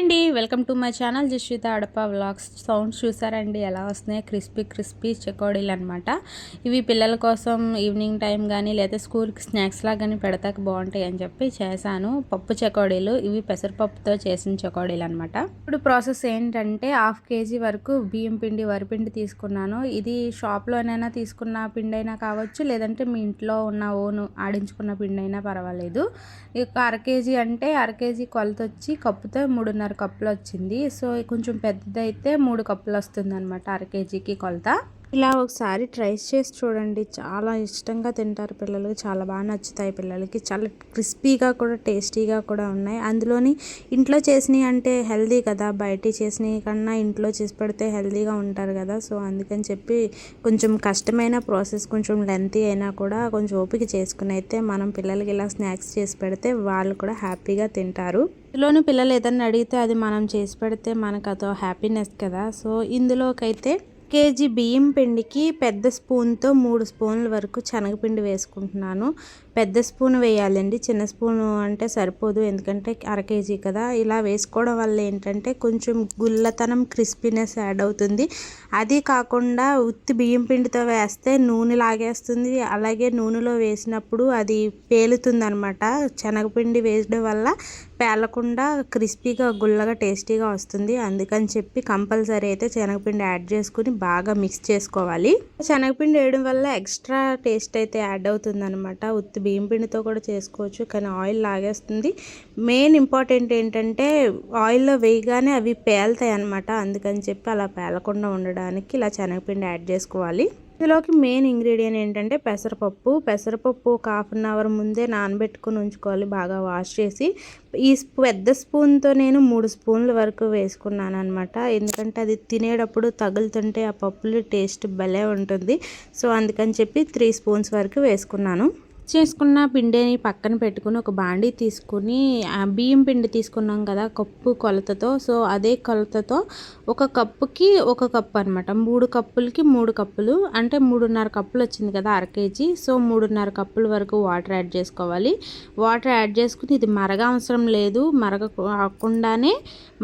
అండి welcome to my channel Jashwitha Adapa vlogs. Sounds చూసారండి ఎలా వస్తున్నాయి? క్రిస్పీ క్రిస్పీ చెకోడీలు అనమాట ఇవి పిల్లల కోసం ఈవినింగ్ టైం కానీ లేదా స్కూల్కి స్నాక్స్ లాగా కానీ పెడతాక బాగుంటాయి అని చెప్పి చేశాను. పప్పు చెకోడీలు ఇవి పెసరపప్పుతో చేసిన చెకోడీలు అనమాట ఇప్పుడు ప్రాసెస్ ఏంటంటే హాఫ్ కేజీ వరకు బియ్యం పిండి వరిపిండి తీసుకున్నాను. ఇది షాప్లోనైనా తీసుకున్న పిండి అయినా కావచ్చు లేదంటే మీ ఇంట్లో ఉన్న ఓను ఆడించుకున్న పిండి అయినా పర్వాలేదు. ఇక అర కేజీ అంటే అర కేజీ కొలత వచ్చి కప్పుతో మూడున్నర కప్పులు వచ్చింది సో కొంచెం పెద్దదైతే మూడు కప్పులు వస్తుంది అనమాట అర కేజీకి కొలత. ఇలా ఒకసారి ట్రై చేసి చూడండి. చాలా ఇష్టంగా తింటారు పిల్లలు. చాలా బాగా నచ్చుతాయి పిల్లలకి. చాలా క్రిస్పీగా కూడా టేస్టీగా కూడా ఉన్నాయి. అందులోని ఇంట్లో చేసినవి అంటే హెల్దీ కదా. బయట చేసినవి కన్నా ఇంట్లో చేసి పెడితే హెల్దీగా ఉంటారు కదా. సో అందుకని చెప్పి కొంచెం కష్టమైన ప్రాసెస్ కొంచెం లెంతీ అయినా కూడా కొంచెం ఓపిక చేసుకుని అయితే మనం పిల్లలకి ఇలా స్నాక్స్ చేసి పెడితే వాళ్ళు కూడా హ్యాపీగా తింటారు. ఇందులోని పిల్లలు ఏదన్నా అడిగితే అది మనం చేసి పెడితే మనకు అదో హ్యాపీనెస్ కదా. సో ఇందులోకైతే కేజీ బియ్యం పిండికి పెద్ద స్పూన్తో మూడు స్పూన్ల వరకు శనగపిండి వేసుకుంటున్నాను. పెద్ద స్పూన్ వేయాలండి. చిన్న స్పూను అంటే సరిపోదు. ఎందుకంటే అర కేజీ కదా. ఇలా వేసుకోవడం వల్ల ఏంటంటే కొంచెం గుల్లతనం క్రిస్పీనెస్ యాడ్ అవుతుంది. అది కాకుండా ఉత్తి బియ్యం పిండితో వేస్తే నూనె లాగేస్తుంది. అలాగే నూనెలో వేసినప్పుడు అది పేలుతుంది అనమాట శనగపిండి వేయడం వల్ల పేలకుండా క్రిస్పీగా గుల్లగా టేస్టీగా వస్తుంది. అందుకని చెప్పి కంపల్సరీ అయితే శనగపిండి యాడ్ చేసుకుని బాగా మిక్స్ చేసుకోవాలి. శనగపిండి వేయడం వల్ల ఎక్స్ట్రా టేస్ట్ అయితే యాడ్ అవుతుంది అనమాట ఉత్తి బియ్యం పిండితో కూడా చేసుకోవచ్చు కానీ ఆయిల్ లాగేస్తుంది. మెయిన్ ఇంపార్టెంట్ ఏంటంటే ఆయిల్లో వేయగానే అవి పేలుతాయి అనమాట అందుకని చెప్పి అలా పేలకుండా ఉండడానికి ఇలా శనగపిండి యాడ్ చేసుకోవాలి. ఇందులోకి మెయిన్ ఇంగ్రీడియంట్ ఏంటంటే పెసరపప్పు. పెసరపప్పు ఒక హాఫ్ అన్ అవర్ ముందే నానబెట్టుకుని ఉంచుకోవాలి బాగా వాష్ చేసి. ఈ పెద్ద స్పూన్తో నేను మూడు స్పూన్ల వరకు వేసుకున్నాను అనమాట ఎందుకంటే అది తినేటప్పుడు తగులుతుంటే ఆ పప్పులు టేస్ట్ భలే ఉంటుంది. సో అందుకని చెప్పి త్రీ స్పూన్స్ వరకు వేసుకున్నాను. చేసుకున్న పిండిని పక్కన పెట్టుకుని ఒక బాండీ తీసుకుని బియ్యం పిండి తీసుకున్నాం కదా కప్పు కొలతతో. సో అదే కొలతతో ఒక కప్పుకి ఒక కప్పు అనమాట మూడు కప్పులకి మూడు కప్పులు అంటే మూడున్నర కప్పులు వచ్చింది కదా అర కేజీ. సో మూడున్నర కప్పుల వరకు వాటర్ యాడ్ చేసుకోవాలి. వాటర్ యాడ్ చేసుకుని ఇది మరగ అవసరం లేదు. మరగ కాకుండానే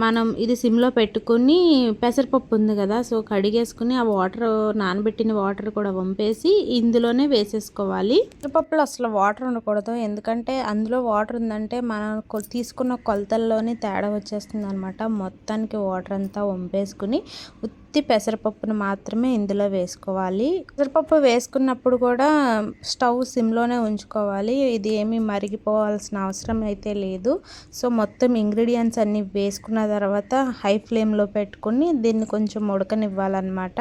మనం ఇది సిమ్లో పెట్టుకుని పెసరపప్పు ఉంది కదా సో కడిగేసుకుని ఆ వాటర్ నానబెట్టిన వాటర్ కూడా వంపేసి ఇందులోనే వేసేసుకోవాలి. పెసరపప్పులో అసలు వాటర్ ఉండకూడదు. ఎందుకంటే అందులో వాటర్ ఉందంటే మనం తీసుకున్న కొలతల్లోనే తేడా వచ్చేస్తుంది అనమాట మొత్తానికి వాటర్ అంతా వంపేసుకుని ఉత్తి పెసరపప్పును మాత్రమే ఇందులో వేసుకోవాలి. పెసరపప్పు వేసుకున్నప్పుడు కూడా స్టవ్ సిమ్లోనే ఉంచుకోవాలి. ఇది ఏమీ మరిగిపోవాల్సిన అవసరం అయితే లేదు. సో మొత్తం ఇంగ్రీడియంట్స్ అన్నీ వేసుకున్న తర్వాత హై ఫ్లేమ్లో పెట్టుకుని దీన్ని కొంచెం ఉడకనివ్వాలన్నమాట.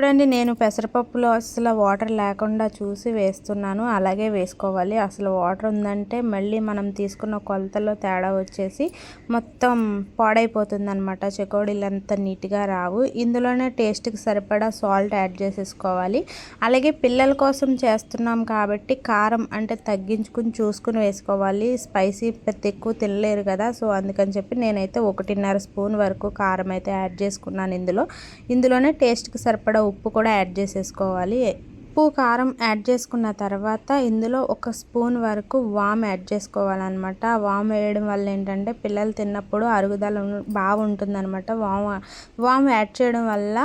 చూడండి నేను పెసరపప్పులో అసలు వాటర్ లేకుండా చూసి వేస్తున్నాను అలాగే వేసుకోవాలి. అసలు వాటర్ ఉందంటే మళ్ళీ మనం తీసుకున్న కొలతలో తేడా వచ్చేసి మొత్తం పాడైపోతుంది అనమాట చెకోడీలు అంత నీట్గా రావు. ఇందులోనే టేస్ట్కి సరిపడా సాల్ట్ యాడ్ చేసేసుకోవాలి. అలాగే పిల్లల కోసం చేస్తున్నాం కాబట్టి కారం అంటే తగ్గించుకుని చూసుకుని వేసుకోవాలి. స్పైసీ పెద్ద ఎక్కువ తినలేరు కదా సో అందుకని చెప్పి నేనైతే ఒకటిన్నర స్పూన్ వరకు కారం అయితే యాడ్ చేసుకున్నాను ఇందులో. ఇందులోనే టేస్ట్కి సరిపడా ఉప్పు కూడా యాడ్ చేసేసుకోవాలి. ఉప్పు కారం యాడ్ చేసుకున్న తర్వాత ఇందులో ఒక స్పూన్ వరకు వామ్ యాడ్ చేసుకోవాలన్నమాట. వామ్ వేయడం వల్ల ఏంటంటే పిల్లలు తిన్నప్పుడు అరుగుదల బాగుంటుందన్నమాట. వామ్ వామ్ యాడ్ చేయడం వల్ల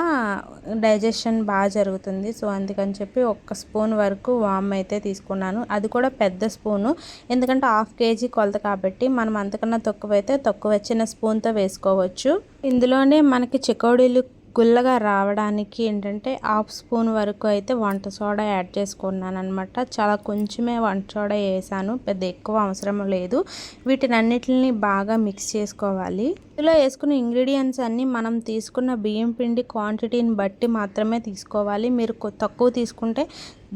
డైజెషన్ బాగా జరుగుతుంది. సో అందుకని చెప్పి ఒక స్పూన్ వరకు వామ్ అయితే తీసుకున్నాను. అది కూడా పెద్ద స్పూను. ఎందుకంటే హాఫ్ కేజీ కొలత కాబట్టి మనం అంతకన్నా తక్కువ అయితే తక్కువ చిన్న స్పూన్తో వేసుకోవచ్చు. ఇందులోనే మనకి చికోడీలు గుల్లగా రావడానికి ఏంటంటే హాఫ్ స్పూన్ వరకు అయితే వంట సోడా యాడ్ చేసుకున్నాను అనమాట చాలా కొంచెమే వంట సోడా వేసాను. పెద్ద ఎక్కువ అవసరం లేదు. వీటిని అన్నిటిని బాగా మిక్స్ చేసుకోవాలి. ఇందులో వేసుకున్న ఇంగ్రీడియంట్స్ అన్నీ మనం తీసుకున్న బియ్యం పిండి క్వాంటిటీని బట్టి మాత్రమే తీసుకోవాలి. మీరు తక్కువ తీసుకుంటే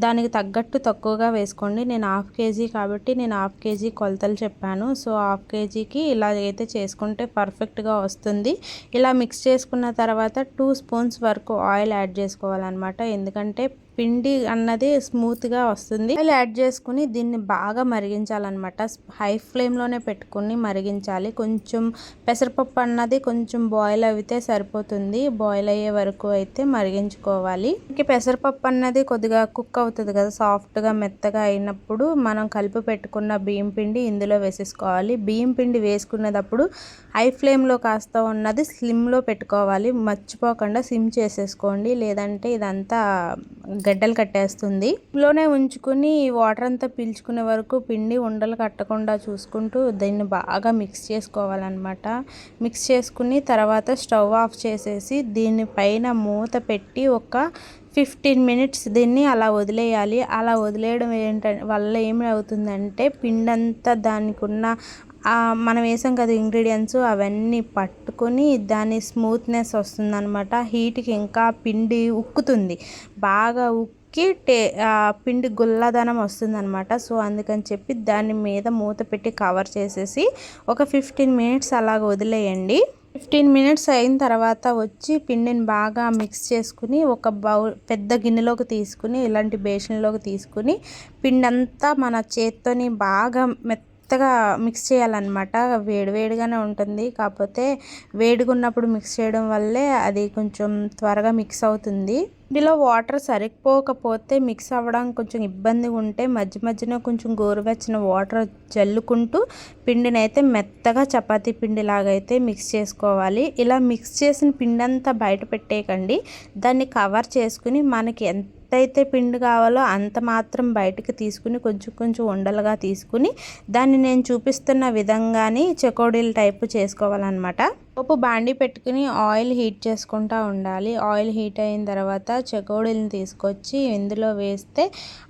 దానికి తగ్గట్టు తక్కువగా వేసుకోండి. నేను హాఫ్ కేజీ కాబట్టి నేను హాఫ్ కేజీ కొలతలు చెప్పాను. సో హాఫ్ కేజీకి ఇలా అయితే చేసుకుంటే పర్ఫెక్ట్గా వస్తుంది. ఇలా మిక్స్ చేసుకున్న తర్వాత టూ స్పూన్స్ వరకు ఆయిల్ యాడ్ చేసుకోవాలన్నమాట. ఎందుకంటే పిండి అన్నది స్మూత్గా వస్తుంది. ఆయిల్ యాడ్ చేసుకుని దీన్ని బాగా మరిగించాలన్నమాట. హై ఫ్లేమ్లోనే పెట్టుకుని మరిగించాలి. కొంచెం పెసరపప్పు అన్నది కొంచెం బాయిల్ అయితే సరిపోతుంది. బాయిల్ అయ్యే వరకు అయితే మరిగించుకోవాలి. ఇంక పెసరపప్పు అన్నది కొద్దిగా కుక్ అవుతుంది కదా సాఫ్ట్గా మెత్తగా అయినప్పుడు మనం కలిపి పెట్టుకున్న బియ్యం పిండి ఇందులో వేసేసుకోవాలి. బియ్యం పిండి వేసుకునేటప్పుడు హై ఫ్లేమ్లో కాస్త ఉన్నది స్లిమ్లో పెట్టుకోవాలి. మర్చిపోకుండా సిమ్ చేసేసుకోండి. లేదంటే ఇదంతా గడ్డలు కట్టేస్తుంది. లోనే ఉంచుకుని వాటర్ అంతా పీల్చుకునే వరకు పిండి ఉండలు కట్టకుండా చూసుకుంటూ దీన్ని బాగా మిక్స్ చేసుకోవాలన్నమాట. మిక్స్ చేసుకుని తర్వాత స్టవ్ ఆఫ్ చేసేసి దీనిపైన మూత పెట్టి ఒక ఫిఫ్టీన్ మినిట్స్ దీన్ని అలా వదిలేయాలి. అలా వదిలేయడం ఏంటంటే వల్ల ఏమి అవుతుందంటే పిండంతా దానికి ఉన్న మనం వేసాం కదా ఇంగ్రీడియంట్స్ అవన్నీ పట్టుకొని దాని స్మూత్నెస్ వస్తుందనమాట హీట్కి ఇంకా పిండి ఉక్కుతుంది. బాగా ఉక్కి టే పిండి గుల్లదనం వస్తుందన్నమాట. సో అందుకని చెప్పి దాని మీద మూత పెట్టి కవర్ చేసేసి ఒక ఫిఫ్టీన్ మినిట్స్ అలాగ వదిలేయండి. ఫిఫ్టీన్ మినిట్స్ అయిన తర్వాత వచ్చి పిండిని బాగా మిక్స్ చేసుకుని ఒక బౌల్ పెద్ద గిన్నెలోకి తీసుకుని ఇలాంటి బేషన్లోకి తీసుకుని పిండి అంతా మన చేత్తోని బాగా మెత్త మెత్తగా మిక్స్ చేయాలన్నమాట. వేడివేడిగానే ఉంటుంది. కాకపోతే వేడిగా ఉన్నప్పుడు మిక్స్ చేయడం వల్లే అది కొంచెం త్వరగా మిక్స్ అవుతుంది. ఇందులో వాటర్ సరిపోకపోతే మిక్స్ అవ్వడానికి కొంచెం ఇబ్బందిగా ఉంటే మధ్య మధ్యన కొంచెం గోరువెచ్చిన వాటర్ జల్లుకుంటూ పిండిని అయితే మెత్తగా చపాతీ పిండి లాగైతే మిక్స్ చేసుకోవాలి. ఇలా మిక్స్ చేసిన పిండి అంతా బయట పెట్టేయకండి. దాన్ని కవర్ చేసుకుని మనకి ఎంత ఎంతైతే పిండి కావాలో అంత మాత్రం బయటికి తీసుకుని కొంచెం కొంచెం ఉండలుగా తీసుకుని దాన్ని నేను చూపిస్తున్న విధంగానే చెకోడీలు టైపు చేసుకోవాలన్నమాట. పోపు బాండి పెట్టుకుని ఆయిల్ హీట్ చేసుకుంటూ ఉండాలి. ఆయిల్ హీట్ అయిన తర్వాత చెకోడీలను తీసుకొచ్చి ఇందులో వేస్తే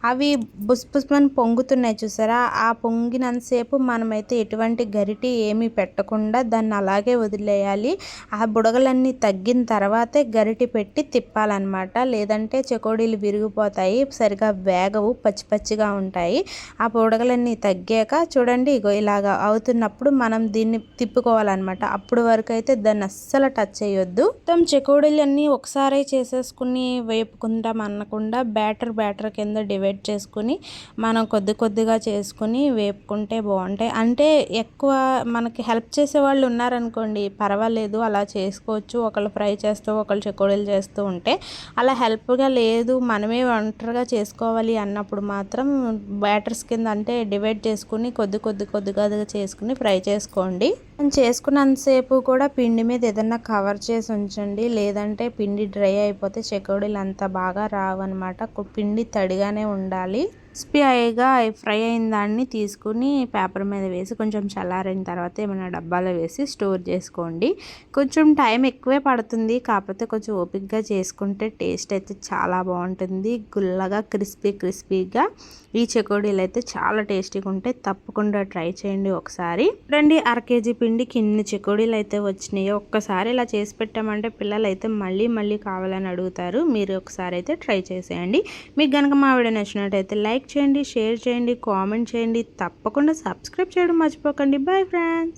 అవి బుస్పుస్మని పొంగుతున్నాయి చూసారా? ఆ పొంగినంతసేపు మనమైతే ఎటువంటి గరిటి ఏమీ పెట్టకుండా దాన్ని అలాగే వదిలేయాలి. ఆ బుడగలన్నీ తగ్గిన తర్వాతే గరిటి పెట్టి తిప్పాలన్నమాట. లేదంటే చెకోడీలు విరిగిపోతాయి సరిగా వేగవు పచ్చి పచ్చిగా ఉంటాయి. ఆ బుడగలన్నీ తగ్గాక చూడండి ఇగో ఇలాగా అవుతున్నప్పుడు మనం దీన్ని తిప్పుకోవాలన్నమాట. అప్పుడు వరకు అయితే దాన్ని అస్సలు టచ్ చేయొద్దు. మొత్తం చెకోడీలన్నీ ఒకసారి చేసేసుకుని వేపుకుంటాం అనకుండా బ్యాటర్ బ్యాటర్ కింద డివైడ్ చేసుకుని మనం కొద్ది కొద్దిగా చేసుకుని వేపుకుంటే బాగుంటాయి. అంటే ఎక్కువ మనకి హెల్ప్ చేసే వాళ్ళు ఉన్నారనుకోండి పర్వాలేదు అలా చేసుకోవచ్చు. ఒకళ్ళు ఫ్రై చేస్తూ ఒకళ్ళు చెకోడీలు చేస్తూ ఉంటే అలా హెల్ప్గా లేదు మనమే ఒంటరిగా చేసుకోవాలి అన్నప్పుడు మాత్రం బ్యాటర్స్ కింద అంటే డివైడ్ చేసుకుని కొద్ది కొద్ది కొద్దిగా చేసుకుని ఫ్రై చేసుకోండి. చేసుకున్నంతసేపు కూడా పిండి మీద ఏదన్నా కవర్ చేసి ఉంచండి. లేదంటే పిండి డ్రై అయిపోతే చెకోడీలు అంత బాగా రావన్నమాట. పిండి తడిగానే ఉండాలి. క్రిస్పీ అయ్యగా ఫ్రై అయిన దాన్ని తీసుకుని పేపర్ మీద వేసి కొంచెం చల్లారిన తర్వాత ఏమైనా డబ్బాలో వేసి స్టోర్ చేసుకోండి. కొంచెం టైం ఎక్కువే పడుతుంది. కాకపోతే కొంచెం ఓపిక్గా చేసుకుంటే టేస్ట్ అయితే చాలా బాగుంటుంది. గుల్లగా క్రిస్పీ క్రిస్పీగా ఈ చెకోడీలు అయితే చాలా టేస్టీగా ఉంటాయి. తప్పకుండా ట్రై చేయండి ఒకసారి. రండి అర కేజీ పిండికి ఇన్ని చెకోడీలు అయితే వచ్చినాయి. ఒక్కసారి ఇలా చేసి పెట్టామంటే పిల్లలు అయితే మళ్ళీ మళ్ళీ కావాలని అడుగుతారు. మీరు ఒకసారి అయితే ట్రై చేసేయండి. మీకు కనుక మా వీడియో నచ్చినట్టయితే లైక్ చేయండి షేర్ చేయండి కామెంట్ చేయండి. తప్పకుండా సబ్స్క్రైబ్ చేయడం మర్చిపోకండి. Bye friends